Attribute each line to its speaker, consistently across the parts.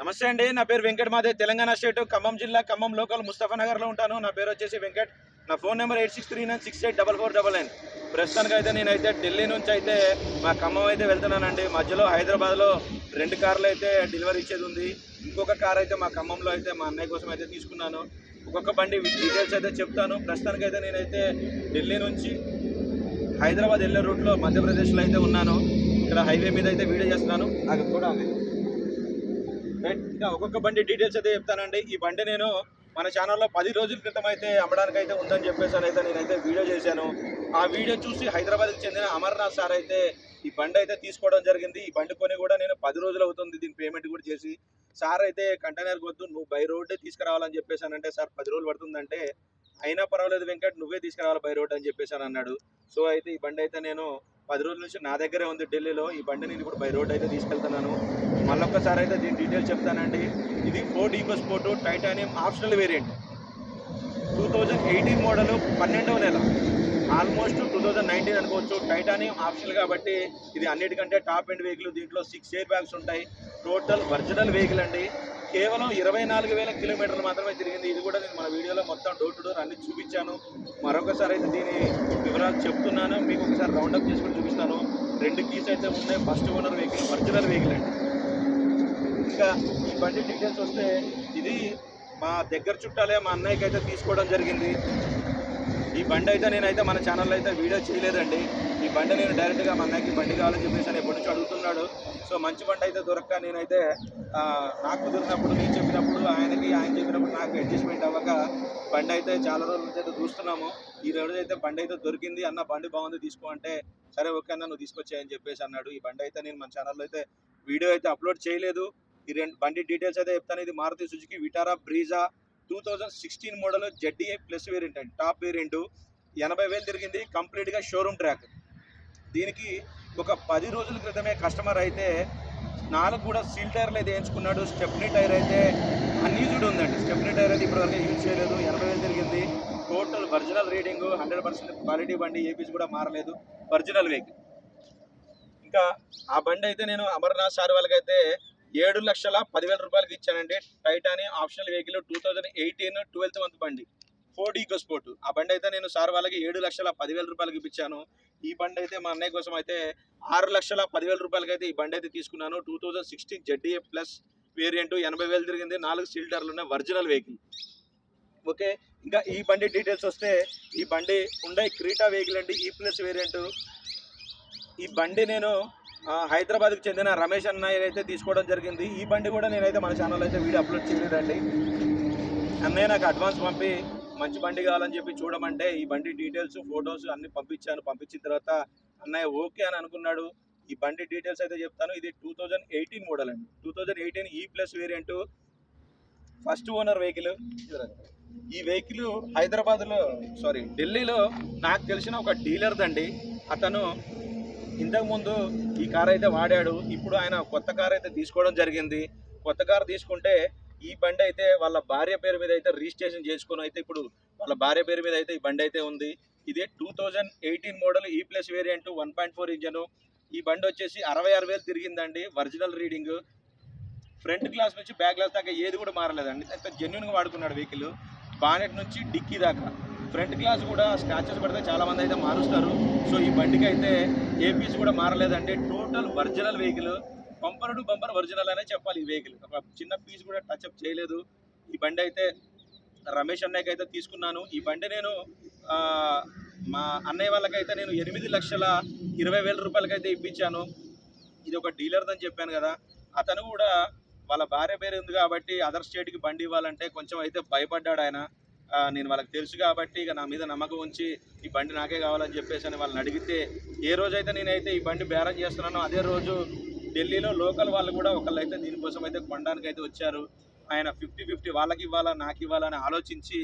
Speaker 1: నమస్తే అండి నా పేరు వెంకట్ మాదే తెలంగాణ స్టేట్ ఖమ్మం జిల్లా ఖమ్మం లోకల్ ముస్తఫానగర్లో ఉంటాను. నా పేరు వచ్చేసి వెంకట్. నా phone number eight six three nine six eight double four double nine. ప్రస్తుతానికి అయితే నేనైతే ఢిల్లీ నుంచి అయితే మా ఖమ్మం అయితే వెళ్తున్నానండి. మధ్యలో హైదరాబాద్లో రెండు కార్లు అయితే డెలివరీ ఇచ్చేది ఉంది ఇంకొక కార్ అయితే మా ఖమ్మంలో అయితే మా అన్నయ్య కోసం అయితే తీసుకున్నాను. ఒక్కొక్క బండి డీటెయిల్స్ అయితే చెప్తాను. ప్రస్తుతానికి అయితే నేనైతే ఢిల్లీ నుంచి హైదరాబాద్ వెళ్ళే రూట్లో మధ్యప్రదేశ్లో అయితే ఉన్నాను. ఇక్కడ హైవే మీద అయితే వీడియో చేస్తున్నాను. అది కూడా ఇంకా ఒక్కొక్క బండి డీటెయిల్స్ అయితే చెప్తానండి. ఈ బండి నేను మన ఛానల్లో పది రోజుల క్రితం అయితే అమ్మడానికి అయితే ఉందని చెప్పేసి అయితే నేనైతే వీడియో చేశాను. ఆ వీడియో చూసి హైదరాబాద్కి చెందిన అమర్నాథ్ సార్ అయితే ఈ బండి అయితే తీసుకోవడం జరిగింది. ఈ బండి కొని కూడా నేను పది రోజులు అవుతుంది దీని పేమెంట్ కూడా చేసి. సార్ అయితే కంటైనర్ వద్దు నువ్వు బై రోడ్డే తీసుకురావాలని చెప్పేసానంటే సార్ పది రోజులు పడుతుందంటే అయినా పర్వాలేదు వెంకట్ నువ్వే తీసుకురావాలి బై రోడ్ అని చెప్పేసాను అన్నాడు. సో అయితే ఈ బండి అయితే నేను పది రోజుల నుంచి నా దగ్గరే ఉంది ఢిల్లీలో. ఈ బండి నేను ఇప్పుడు బై రోడ్ అయితే తీసుకెళ్తున్నాను. మళ్ళొక్కసారి అయితే దీని డీటెయిల్స్ చెప్తానండి. ఇది Ford EcoSport titanium optional variant two thousand eighteen model పన్నెండవ నెల. ఆల్మోస్ట్ టూ థౌజండ్ నైన్టీన్ అనుకోవచ్చు. టైటానియం ఆప్షనల్ కాబట్టి ఇది అన్నిటికంటే టాప్ ఎండ్ వెహికల్ దీంట్లో సిక్స్ ఎయిర్ బ్యాగ్స్ ఉంటాయి. టోటల్ ఒరిజినల్ వెహికల్ అండి. కేవలం ఇరవై నాలుగు వేల కిలోమీటర్లు మాత్రమే తిరిగింది. ఇది కూడా నేను మన వీడియోలో మొత్తం డోర్ టు డోర్ అన్ని చూపించాను. మరొకసారి అయితే దీని వివరాలు చెప్తున్నాను. మీకు ఒకసారి రౌండప్ చేసుకుని చూపిస్తాను. రెండు కీస్ అయితే ఉన్నాయి. First owner vehicle original vehicle అండి. ఇంకా ఈ బండి డీటెయిల్స్ వస్తే ఇది మా దగ్గర చుట్టాలే మా అన్నయ్యకి అయితే తీసుకోవడం జరిగింది. ఈ బండి అయితే నేనైతే మన ఛానల్లో అయితే వీడియో చేయలేదండి. ఈ బండి నేను డైరెక్ట్గా మా అన్నయ్యకి బండి కావాలని చెప్పేసి ఎప్పటి నుంచి అడుగుతున్నాడు. సో మంచి బండి అయితే దొరక్క నేనైతే నాకు కుదిరినప్పుడు నేను చెప్పినప్పుడు ఆయనకి ఆయన చెప్పినప్పుడు నాకు అడ్జస్ట్మెంట్ అవ్వక బండి అయితే చాలా రోజుల నుంచి అయితే చూస్తున్నాము. ఈ రోజు అయితే బండి అయితే దొరికింది. అన్న బండి బాగుంది తీసుకో అంటే సరే ఓకే అన్న నువ్వు తీసుకొచ్చాయని చెప్పేసి అన్నాడు. ఈ బండి అయితే నేను మన ఛానల్లో అయితే వీడియో అయితే అప్లోడ్ చేయలేదు. ఈ రెండు బండి డీటెయిల్స్ అయితే చెప్తాను. ఇది Maruti Suzuki Vitara Brezza two thousand sixteen model ZDI plus variant అండి. టాప్ వేరియంట్ ఎనభై వేలు తిరిగింది. కంప్లీట్గా షోరూమ్ ట్రాక్. దీనికి ఒక పది రోజుల క్రితమే కస్టమర్ అయితే నాలుగు కూడా సీల్ టైర్లు అయితే వేయించుకున్నాడు. స్టెప్నీ టైర్ అయితే అన్యూజ్డ్ ఉందండి. స్టెప్నీ టైర్ అయితే ఇప్పటివరకు యూజ్ చేయలేదు. ఎనభై వేలు తిరిగింది. Total original reading hundred percent quality బండి ఏపీస్ కూడా మారలేదు. Original vehicle. ఇంకా ఆ బండి అయితే నేను అమర్నాథ్ సార్ వాళ్ళకైతే ఏడు లక్షల పదివేల రూపాయలకి ఇచ్చానండి. Titanium optional vehicle two thousand eighteen twelfth month బండి. ఫోర్ డీకో స్పోర్ట్ ఆ బండి అయితే నేను సార్ వాళ్ళకి ఏడు లక్షల పదివేల రూపాయలకి ఇప్పించాను. ఈ బండి అయితే మా అన్నయ్య కోసం అయితే ఆరు లక్షల పదివేల రూపాయలకి అయితే ఈ బండి అయితే తీసుకున్నాను. Two thousand sixteen ZDI plus variant ఎనభై వేలు తిరిగింది. నాలుగు సీల్డర్లు ఉన్నాయి. Original vehicle okay? ఇంకా ఈ బండి డీటెయిల్స్ వస్తే ఈ బండి ఉండే క్రీటా వెహికల్ అండి. ఈ ప్లస్ వేరియంట్ ఈ బండి నేను హైదరాబాద్కి చెందిన రమేష్ అన్నయ్య అయితే తీసుకోవడం జరిగింది. ఈ బండి కూడా నేనైతే మన ఛానల్ అయితే వీడియో అప్లోడ్ చేయలేదండి. అన్నయ్య నాకు అడ్వాన్స్ పంపి మంచి బండి కావాలని చెప్పి చూడమంటే ఈ బండి డీటెయిల్స్ ఫొటోస్ అన్ని పంపించాను. పంపించిన తర్వాత అన్నయ్య ఓకే అని అనుకున్నాడు. ఈ బండి డీటెయిల్స్ అయితే చెప్తాను. ఇది టూ థౌజండ్ ఎయిటీన్ మోడల్ అండి. Two thousand eighteen E plus variant first owner vehicle ఈ వెహికల్ హైదరాబాద్లో సారీ ఢిల్లీలో నాకు తెలిసిన ఒక డీలర్ దండి. అతను ఇంతకుముందు ఈ కార్ అయితే వాడాడు. ఇప్పుడు ఆయన కొత్త కార్ అయితే తీసుకోవడం జరిగింది. కొత్త కార్ తీసుకుంటే ఈ బండి అయితే వాళ్ళ భార్య పేరు మీద అయితే రిజిస్ట్రేషన్ చేసుకుని అయితే ఇప్పుడు వాళ్ళ భార్య పేరు మీద అయితే ఈ బండి అయితే ఉంది. ఇదే two thousand eighteen model E plus variant one point four engine ఈ బండి వచ్చేసి అరవై ఆరు వేలు తిరిగిందండి. ఒరిజినల్ రీడింగ్ ఫ్రంట్ గ్లాస్ నుంచి బ్యాక్ గ్లాస్ దాకా ఏది కూడా మారలేదండి. అయితే జెన్యున్గా వాడుకున్నాడు వెహికల్ బానెట్ నుంచి డిక్కీ దాకా. ఫ్రంట్ గ్లాస్ కూడా స్క్రాచెస్ పడితే చాలామంది అయితే మారుస్తారు. సో ఈ బండికి అయితే ఏ పీస్ కూడా మారలేదండి total original vehicle bumper to bumper original అనే చెప్పాలి ఈ వెహికల్. ఒక చిన్న పీస్ కూడా టచ్ అప్ చేయలేదు. ఈ బండి అయితే రమేష్ అన్నయ్యకి అయితే తీసుకున్నాను. ఈ బండి నేను మా అన్నయ్య వాళ్ళకైతే నేను ఎనిమిది లక్షల ఇరవై వేల రూపాయలకైతే ఇప్పించాను. ఇది ఒక డీలర్దని చెప్పాను కదా. అతను కూడా వాళ్ళ భార్య పేరు ఉంది కాబట్టి అదర్ స్టేట్కి బండి ఇవ్వాలంటే కొంచెం అయితే భయపడ్డాడు ఆయన. నేను వాళ్ళకి తెలుసు కాబట్టి ఇక నా మీద నమ్మకం ఉంచి ఈ బండి నాకే కావాలని చెప్పేసి అని వాళ్ళని అడిగితే ఏ రోజైతే నేనైతే ఈ బండి బేరం చేస్తున్నానో అదే రోజు ఢిల్లీలో లోకల్ వాళ్ళు కూడా ఒకళ్ళు అయితే దీనికోసం అయితే కొనడానికి అయితే వచ్చారు. ఆయన ఫిఫ్టీ ఫిఫ్టీ వాళ్ళకి ఇవ్వాలా నాకు ఇవ్వాలని ఆలోచించి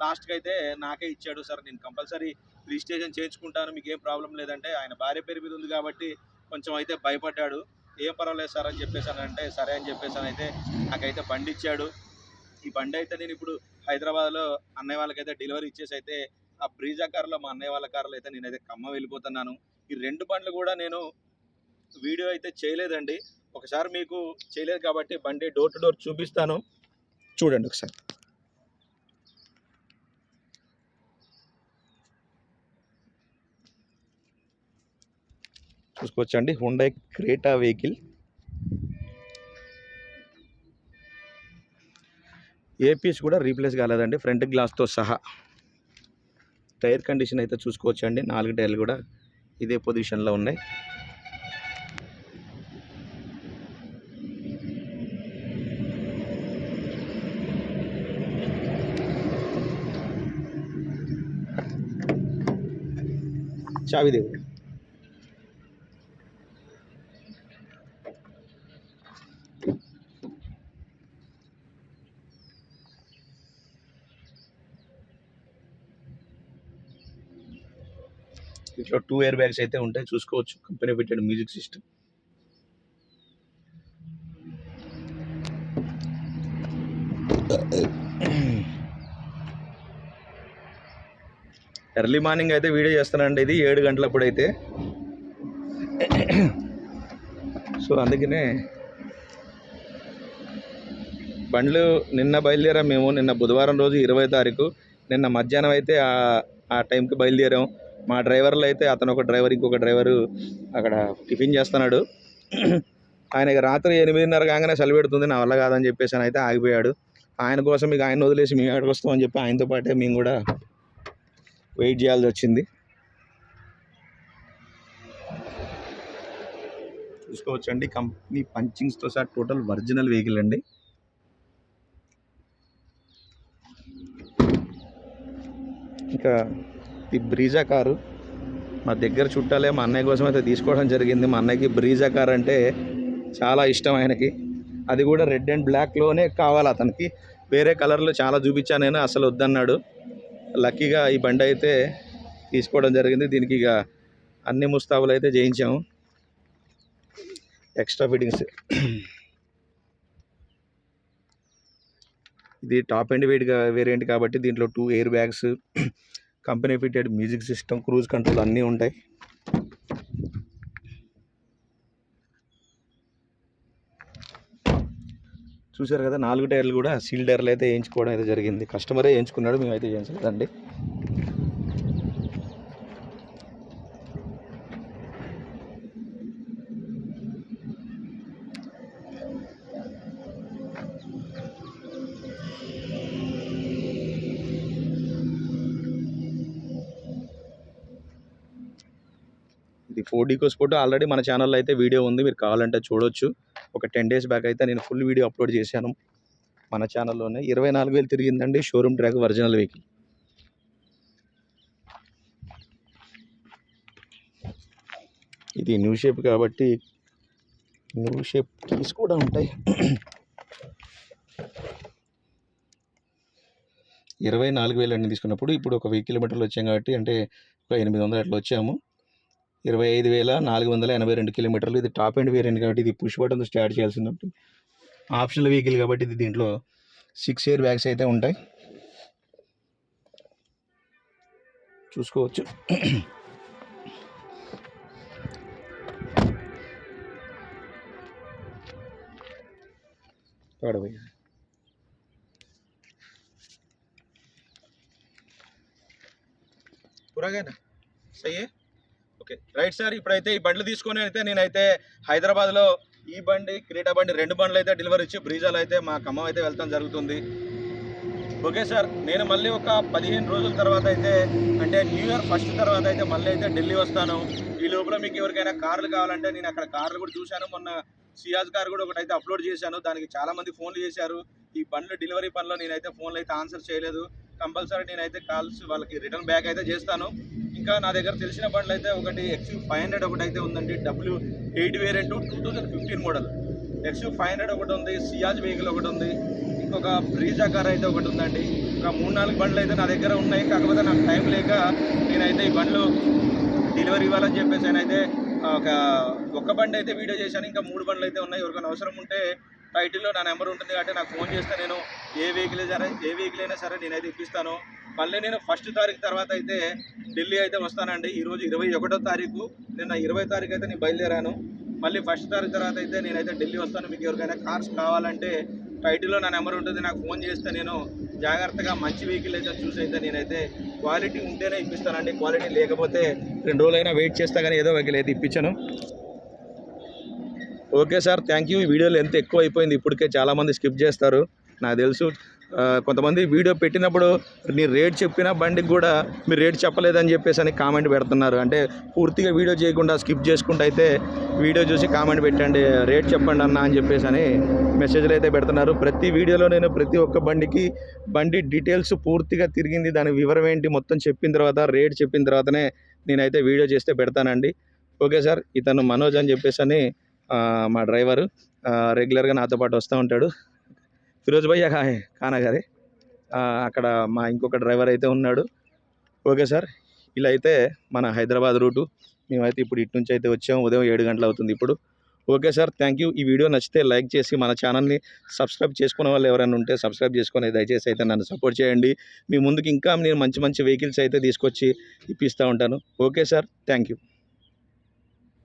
Speaker 1: లాస్ట్కి అయితే నాకే ఇచ్చాడు సార్. నేను కంపల్సరీ రిజిస్ట్రేషన్ చేయించుకుంటాను మీకు ఏం ప్రాబ్లం లేదంటే ఆయన భార్య పేరు మీద ఉంది కాబట్టి కొంచెం అయితే భయపడ్డాడు. ఏం పర్వాలేదు సార్ అని చెప్పేసానంటే సరే అని చెప్పేసానైతే నాకైతే బండి ఇచ్చాడు. ఈ బండి అయితే నేను ఇప్పుడు హైదరాబాద్లో అన్నయ్య వాళ్ళకైతే డెలివరీ ఇచ్చేసి అయితే ఆ బ్రీజా కార్లో మా అన్నయ్య వాళ్ళ కార్లో అయితే నేనైతే ఖమ్మం వెళ్ళిపోతున్నాను. ఈ రెండు బండ్లు కూడా నేను వీడియో అయితే చేయలేదండి. ఒకసారి మీకు చేయలేదు కాబట్టి బండి డోర్ టు డోర్ చూపిస్తాను. చూడండి ఒకసారి. చూసుకోవచ్చండి. హుండై క్రేటా వెహికల్ ఏ పీస్ కూడా రీప్లేస్ కాలేదండి. ఫ్రంట్ గ్లాస్తో సహా. టైర్ కండిషన్ అయితే చూసుకోవచ్చండి. నాలుగు టైర్లు కూడా ఇదే పొజిషన్లో ఉన్నాయి. చావి దేవుడు. సో టూ ఇయర్ బ్యాగ్స్ అయితే ఉంటాయి చూసుకోవచ్చు. కంపెనీ పెట్టాడు మ్యూజిక్ సిస్టమ్ ఎర్లీ మార్నింగ్ అయితే వీడియో చేస్తానండి ఇది ఏడు గంటలప్పుడు అయితే సో అందుకనే బండ్లు నిన్న బయలుదేరాం మేము. నిన్న బుధవారం రోజు ఇరవై తారీఖు. నిన్న మధ్యాహ్నం అయితే ఆ టైంకి బయలుదేరాం. మా డ్రైవర్లు అయితే అతను ఒక డ్రైవర్ ఇంకొక డ్రైవరు అక్కడ టిఫిన్ చేస్తున్నాడు. ఆయనకి రాత్రి ఎనిమిదిన్నర కాగానే సెలవు పెడుతుంది నా వల్ల కాదని చెప్పేసి అని అయితే ఆగిపోయాడు. ఆయన కోసం మీకు ఆయన వదిలేసి మేము ఎక్కడికి వస్తామని చెప్పి ఆయనతో పాటే మేము కూడా వెయిట్ చేయాల్సి వచ్చింది. చూసుకోవచ్చండి కంపెనీ పంచింగ్స్తో సార్ టోటల్ ఒరిజినల్ వెహికల్ అండి. ఇంకా ఈ బ్రీజా కారు మా దగ్గర చుట్టాలే మా అన్నయ్య కోసం అయితే తీసుకోవడం జరిగింది. మా అన్నయ్యకి బ్రీజా కార్ అంటే చాలా ఇష్టం ఆయనకి. అది కూడా రెడ్ అండ్ బ్లాక్లోనే కావాలి అతనికి. వేరే కలర్లో చాలా చూపించాను నేను అసలు వద్దన్నాడు. లక్కీగా ఈ బండి అయితే తీసుకోవడం జరిగింది. దీనికి ఇక అన్ని ముస్తాబులు అయితే చేయించాము. Extra fittings. ఇది టాప్ అండ్ వెయిట్ వేరియంట్ కాబట్టి దీంట్లో two airbags company fitted music system cruise control అన్నీ ఉంటాయి. చూసారు కదా నాలుగు టైర్లు కూడా సీల్ టైర్లు అయితే వేయించుకోవడం అయితే జరిగింది. కస్టమరే వేయించుకున్నాడు మేమైతే చేయించలేదండి ఫోర్ డీకో స్పోర్ట్ ఆల్రెడీ మన ఛానల్లో అయితే వీడియో ఉంది మీరు కావాలంటే చూడొచ్చు. ఒక టెన్ డేస్ బ్యాక్ అయితే నేను ఫుల్ వీడియో అప్లోడ్ చేశాను మన ఛానల్లోనే. ఇరవై నాలుగు వేలు తిరిగిందండి షోరూమ్ ట్రాక్ ఒరిజినల్ వెహికల్. ఇది న్యూ షేప్ కాబట్టి న్యూ షేప్ కీస్ కూడా ఉంటాయి. ఇరవై నాలుగు వేలు అన్ని తీసుకున్నప్పుడు. ఇప్పుడు ఒక వెయ్యి కిలోమీటర్లు వచ్చాం కాబట్టి అంటే ఒక ఎనిమిది వందలు అట్లా వచ్చాము. ఇరవై ఐదు వేల నాలుగు వందల ఎనభై రెండు కిలోమీటర్లు. ఇది టాప్ అండ్ వేరియంట్ కాబట్టి ఇది పుష్ బటన్తో స్టార్ట్ చేయాల్సింది ఉంటుంది ఆప్షనల్ వెహికల్ కాబట్టి ఇది దీంట్లో సిక్స్ ఇయర్ బ్యాగ్స్ అయితే ఉంటాయి. చూసుకోవచ్చు. పడబోయ్ సయ్యే? ఓకే. రైట్ సార్ ఇప్పుడైతే ఈ బండ్లు తీసుకొని అయితే నేనైతే హైదరాబాద్లో ఈ బండి క్రీడా బండి రెండు బండ్లు అయితే డెలివరీ ఇచ్చి బ్రీజాలు అయితే మా ఖమ్మం అయితే వెళ్తాం జరుగుతుంది. ఓకే సార్ నేను మళ్ళీ ఒక పదిహేను రోజుల తర్వాత అయితే అంటే న్యూ ఇయర్ ఫస్ట్ తర్వాత అయితే మళ్ళీ అయితే ఢిల్లీ వస్తాను. ఈ లోపల మీకు ఎవరికైనా కార్లు కావాలంటే నేను అక్కడ కార్లు కూడా చూశాను. మొన్న సియాజ్ కార్ కూడా ఒకటి అయితే అప్లోడ్ చేశాను దానికి చాలా మంది ఫోన్లు చేశారు. ఈ బండ్లు డెలివరీ పనిలో నేనైతే ఫోన్లు అయితే ఆన్సర్ చేయలేదు. కంపల్సరీ నేనైతే కాల్స్ వాళ్ళకి రిటర్న్ బ్యాక్ అయితే చేస్తాను. ఇంకా నా దగ్గర తెలిసిన బండ్లు అయితే ఒకటి ఎక్స్యూ ఫైవ్ హండ్రెడ్ ఒకటి అయితే ఉందండి. W eight variant two thousand fifteen model XUV five hundred ఒకటి ఉంది సియాజ్ వెహికల్ ఒకటి ఉంది ఇంకొక బ్రీజా కార్ అయితే ఒకటి ఉందండి. ఇంకా మూడు నాలుగు బండ్లు అయితే నా దగ్గర ఉన్నాయి. కాకపోతే నాకు టైం లేక నేనైతే ఈ బండ్లు డెలివరీ ఇవ్వాలని చెప్పేసి నేనైతే ఒక ఒక్క బండి అయితే వీడియో చేశాను. ఇంకా మూడు బండ్లు అయితే ఉన్నాయి. ఎవరికైనా అవసరం ఉంటే టైటిల్లో నా నెంబర్ ఉంటుంది కాబట్టి నాకు ఫోన్ చేస్తే నేను ఏ వెహికల్ సరే ఏ వెహికల్ అయినా సరే నేనైతే ఇప్పిస్తాను. మళ్ళీ నేను ఫస్ట్ తారీఖు తర్వాత అయితే ఢిల్లీ అయితే వస్తానండి. ఈరోజు ఇరవై ఒకటో తారీఖు నిన్న ఇరవై తారీఖు అయితే నేను బయలుదేరాను. మళ్ళీ ఫస్ట్ తారీఖు తర్వాత అయితే నేనైతే ఢిల్లీ వస్తాను. మీకు ఎవరికైనా కార్స్ కావాలంటే టైటిల్లో నా నెంబర్ ఉంటుంది. నాకు ఫోన్ చేస్తే నేను జాగ్రత్తగా మంచి వెహికల్ అయితే చూసి అయితే నేనైతే క్వాలిటీ ఉంటేనే ఇప్పిస్తానండి. క్వాలిటీ లేకపోతే రెండు రోజులైనా వెయిట్ చేస్తా కానీ ఏదో వెహికల్ అయితే ఇప్పించాను. ఓకే సార్ థ్యాంక్ యూ వీడియోలు ఎంత ఎక్కువ అయిపోయింది ఇప్పటికే చాలామంది స్కిప్ చేస్తారు. నాకు తెలుసు. కొంతమంది వీడియో పెట్టినప్పుడు నీ రేట్ చెప్పిన బండికి కూడా మీరు రేట్ చెప్పలేదని చెప్పేసి అని కామెంట్ పెడుతున్నారు. అంటే పూర్తిగా వీడియో చేయకుండా స్కిప్ చేసుకుంటూ అయితే వీడియో చూసి కామెంట్ పెట్టండి. రేట్ చెప్పండి అన్న అని చెప్పేసి అని మెసేజ్లు అయితే పెడుతున్నారు. ప్రతి వీడియోలో నేను ప్రతి ఒక్క బండికి బండి డీటెయిల్స్ పూర్తిగా తిరిగింది. దాని వివరం ఏంటి మొత్తం చెప్పిన తర్వాత రేట్ చెప్పిన తర్వాతనే నేనైతే వీడియో చేస్తే పెడతానండి. ఓకే సార్ ఇతను మనోజ్ అని చెప్పేసి అని మా డ్రైవరు రెగ్యులర్గా నాతో పాటు వస్తూ ఉంటాడు. ఫిరోజ్ భయ్య హాయ్ ఖానా అక్కడ మా ఇంకొక డ్రైవర్ అయితే ఉన్నాడు. ఓకే సార్ ఇలా అయితే మన హైదరాబాద్ రూటు. మేమైతే ఇప్పుడు ఇటు నుంచి అయితే వచ్చాము ఉదయం ఏడు గంటలు అవుతుంది ఇప్పుడు. Okay sir thank you. ఈ వీడియో నచ్చితే లైక్ చేసి మన ఛానల్ని సబ్స్క్రైబ్ చేసుకునే వాళ్ళు ఎవరైనా ఉంటే సబ్స్క్రైబ్ చేసుకొని దయచేసి అయితే నన్ను సపోర్ట్ చేయండి. మీ ముందుకు ఇంకా నేను మంచి మంచి వెహికల్స్ అయితే తీసుకొచ్చి ఇప్పిస్తూ ఉంటాను. Okay sir thank you.